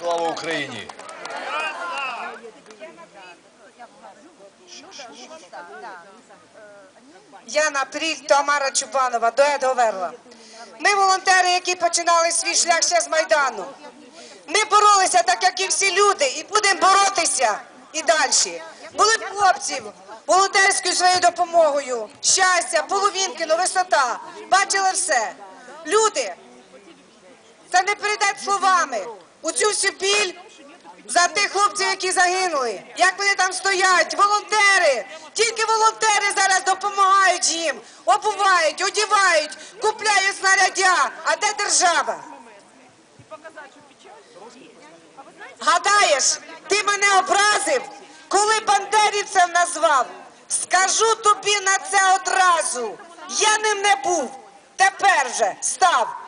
Слава Україні! Яна Пріль, Тамара Чубанова, дует Говерла. Ми волонтери, які починали свій шлях ще з Майдану. Ми боролися так, як і всі люди, і будемо боротися і далі. Були хлопців волонтерською своєю допомогою, щастя, половинки, ну, висота. Бачили все. Люди, це не передать словами. У цю всю біль за тих хлопців, які загинули. Як вони там стоять, волонтери. Тільки волонтери зараз допомагають їм, обувають, одівають, купляють снарядя. А де держава? Гадаєш, ти мене образив, коли бандерівцем назвав. Скажу тобі на це одразу. Я ним не був, тепер же став.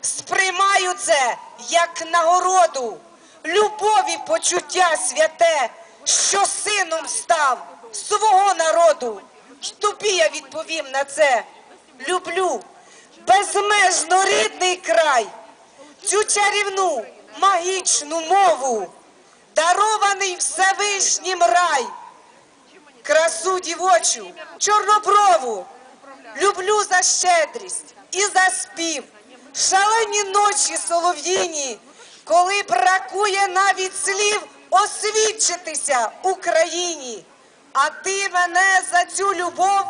Сприймаю це як нагороду, любові почуття святе, що сином став свого народу. Тобі я відповім на це. Люблю безмежно рідний край, цю чарівну магічну мову, дарований Всевишнім рай, красу дівочу, чорноброву. Люблю за щедрість і за спів, шалені ночі солов'їні, коли бракує навіть слів освідчитися Україні. А ти мене за цю любов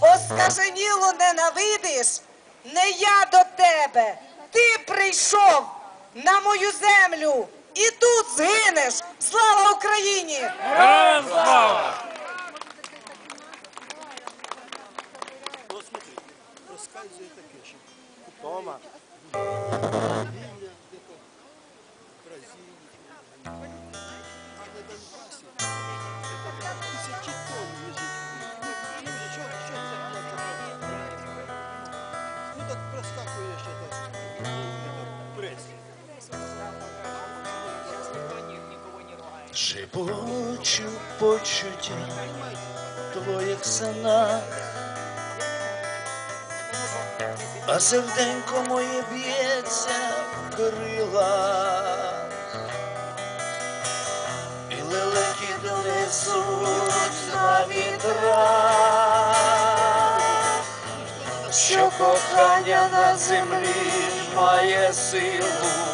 оскаженіло ненавидиш. Не я до тебе, ти прийшов на мою землю і тут згинеш. Слава Україні! Героям слава! Шепочу почуття твоїх снах, а серденько моє б'ється в крилах, і лелеки донесуть на вітрах, що кохання на землі має силу.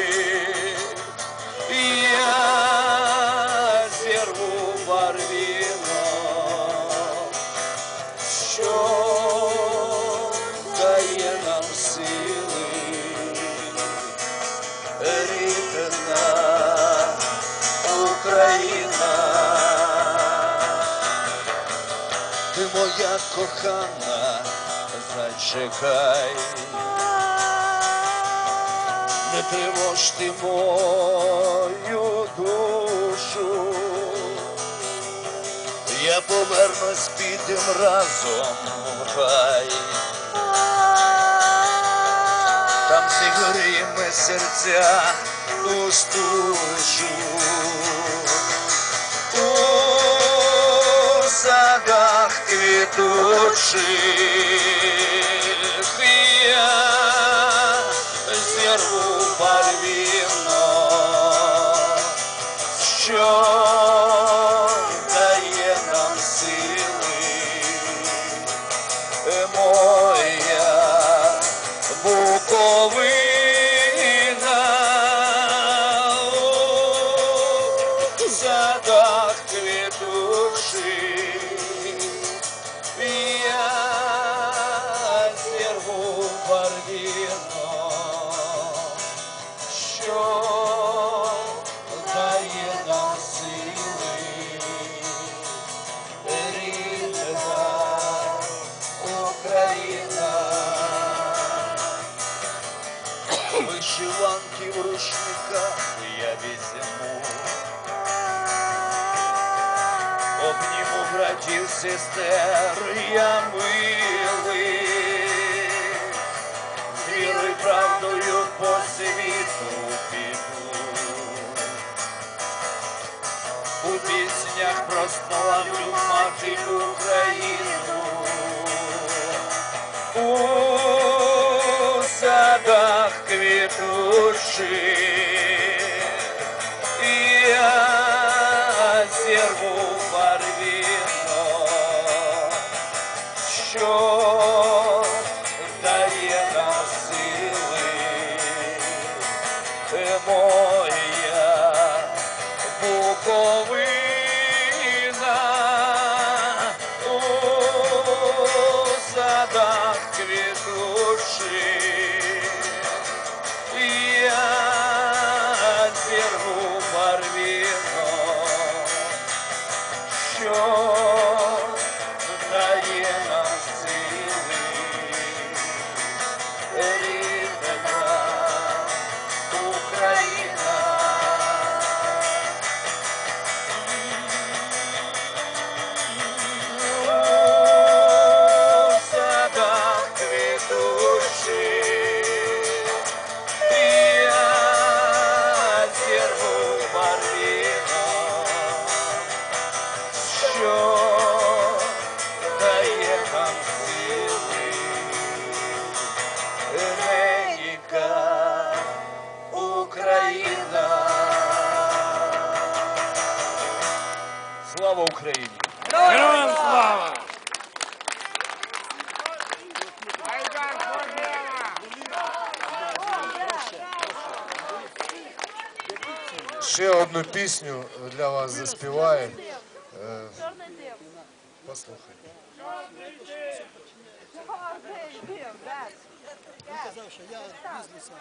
моя кохана, зачекай, не тривож ти мою душу. Я повернусь, підем разом в рай. Там зігріємо серця у. квітучих я зірву барвінок, що вишиванки в рушниках я візьму. Обніму братів, сестер, я милий, з вірою, правдою по світу піду. У піснях прославлю мати квітучих я зірву барвіно, що дає нам сили моя що Слава Україні! Героям слава! Ще одну пісню для вас заспіває. Е, Послухайте. Казав, що я з бізнесу.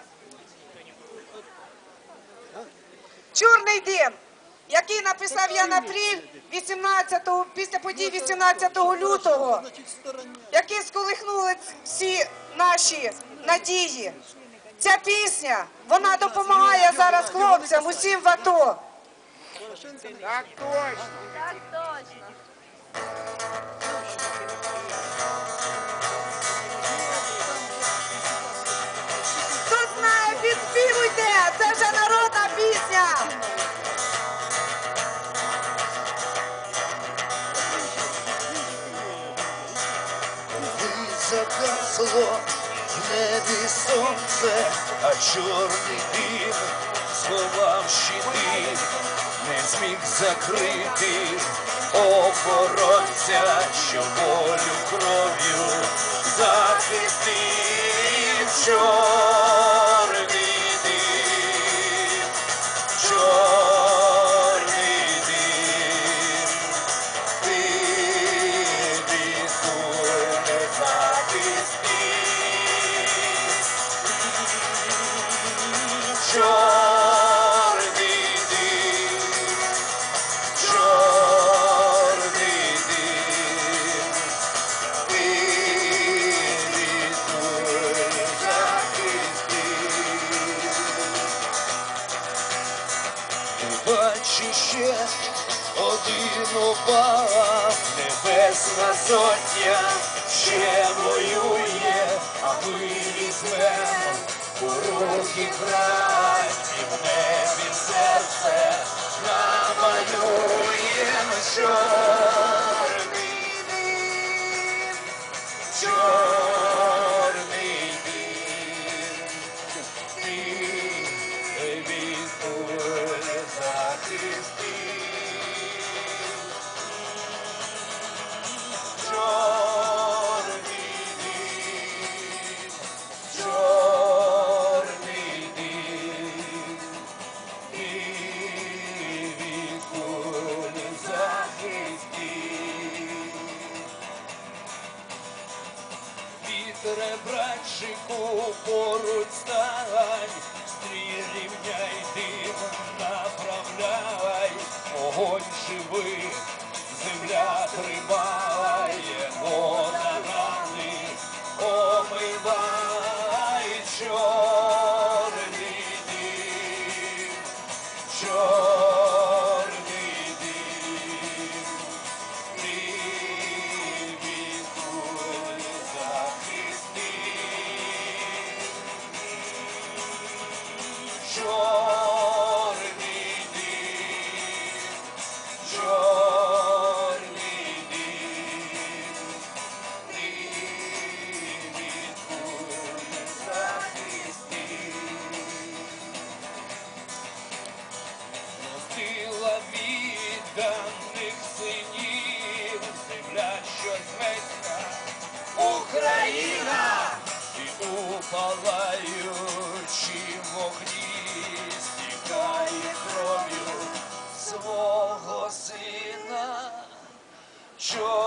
Чорний дим, Який написав Ян Апріль 18 після подій 18 лютого, які сколихнули всі наші надії. Ця пісня, вона допомагає зараз хлопцям усім в АТО. Так точно. Так точно. Загасло в небі сонце, а чорний дим сховав щити, не зміг закрити охоронця, що волю кров'ю захистив один небесна сотня ще воює, а ми візьмемо у руки Чорний